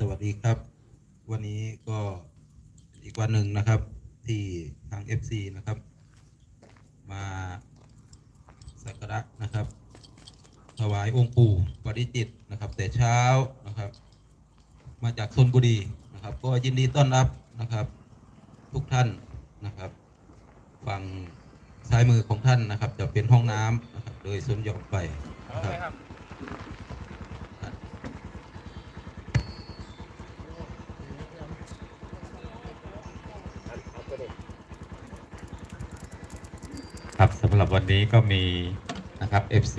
สวัสดีครับ วันนี้ก็อีกวันหนึ่งนะครับ ที่ทาง FC นะครับ มาสักการะนะครับ ถวายองค์ปู่ปริจิตนะครับ แต่เช้านะครับ มาจากชนบุรีนะครับ ก็ยินดีต้อนรับนะครับ ทุกท่านนะครับฝั่งซ้ายมือของท่านนะครับ จะเป็นห้องน้ำนะครับโดยสวนหย่อมไปนะครับ ครับสำหรับวันนี้ก็มีนะครับ FC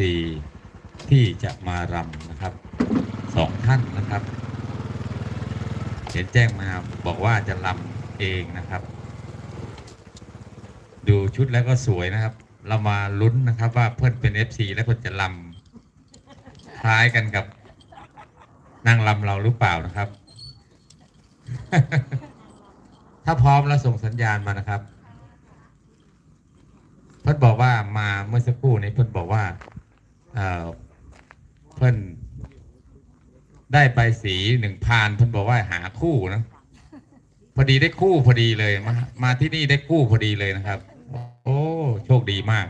ที่จะมารำนะครับสองท่านนะครับ เห็นแจ้งมาบอกว่าจะรำเองนะครับ ดูชุดแล้วก็สวยนะครับ เรามาลุ้นนะครับว่าเพื่อนเป็น FC แล้วเพื่อนจะรำคล้ายกันกับนางรำเราหรือเปล่านะครับ ถ้าพร้อมแล้วส่งสัญญาณมานะครับ เพิ่นบอกว่ามา เมื่อสักครู่นี้เพิ่นบอกว่าเอ่อเพิ่นได้ใบสีหนึ่งพานเพิ่นบอกว่าหาคู่นะพอดีได้คู่พอดีเลยมามาที่นี่ได้คู่พอดีเลยนะครับ โอ้โชคดีมาก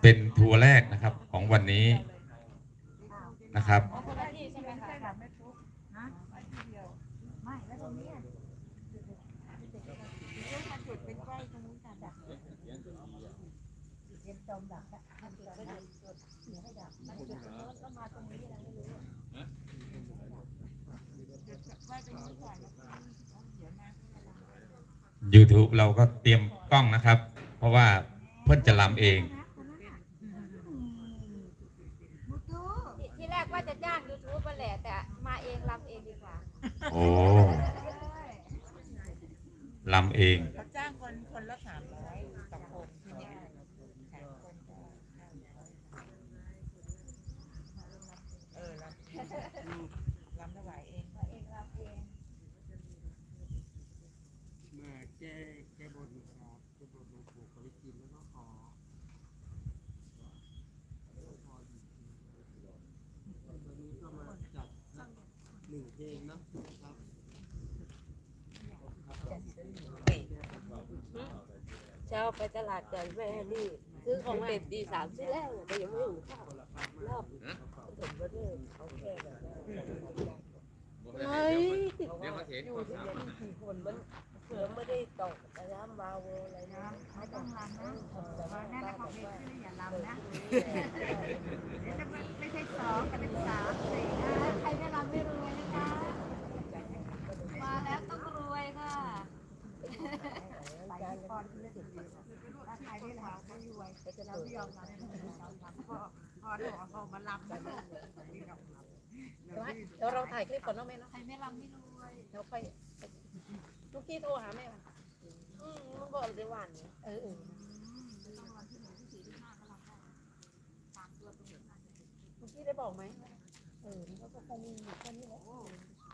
เป็นทัวร์แรกนะครับของวันนี้นะครับ คนละที่ใช่ไหมคะ YouTube เราก็เตรียมกล้องนะครับ เพราะว่าเพิ่อนจะลำเอง ที่ที่แรกว่า จะจ้างยูทูบมาแหละแต่มาเองรำเองดีกว่าโอ้ลำเอง เขาจ้างคนคนละสามร้อยต่อคนที่เนี่ยสามคนก็ห้าร้อยเออรำรำถวายเอง เองรำเอง มาแก้แก้บนนะครับแก้บนหลวงปู่ปริจิตรแล้วก็ขอวันนี้ก็มาจัดสักหนึ่ง เพลงนะครับเช้าไปตลาดกันแม่ฮันนี่ซื้อของเด็ดดีสามซื้อแล้วแต่ยังไม่ถึงข้าวรอบผสมก็เลยเขาแค่แบบเฮ้ยอยู่ที่นี่กี่คนมันเสือไม่ได้ตกแต่น้ำบาโวอะไรนะไม่ต้องรำนะแต่ว่านั่นแหละของเด็กอย่าลำนะไม่ใช่สองแต่เป็นสามสี่ เดี๋ยวเราถ่ายคลิปก่อนเนาะแม่เนาะใครไม่รำไม่รวยเดี๋ยวค่อยลูกกี้โทรหาแม่อืมมันบอกได้หวานเออเออลูกกี้ได้บอกไหมเออมันก็คงมีแค่นี้แหละ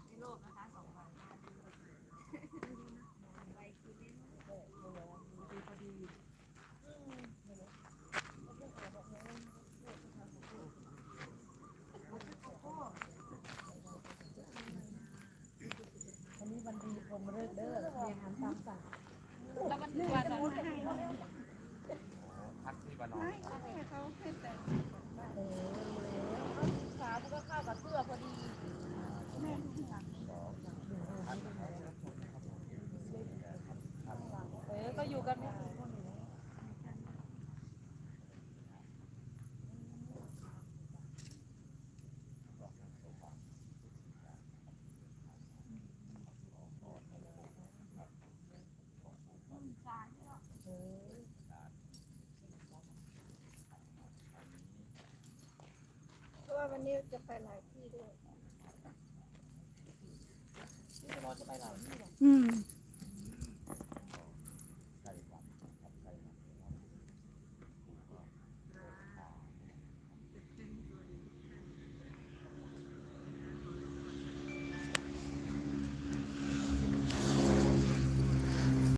ในโลกนะคะสองใบ วันนี้วันดีผ มเลิกเด้อเรียนทำตามสั่งแล้วมันคือวันอะไรเออขามันก็เข้ากับเสื้อพอดีเออก็อยู่กันไม่กี่คนอยู่ เพราะ วันนี้จะไปหลายที่ด้วยที่เรจะไปหล่านี้หรออืม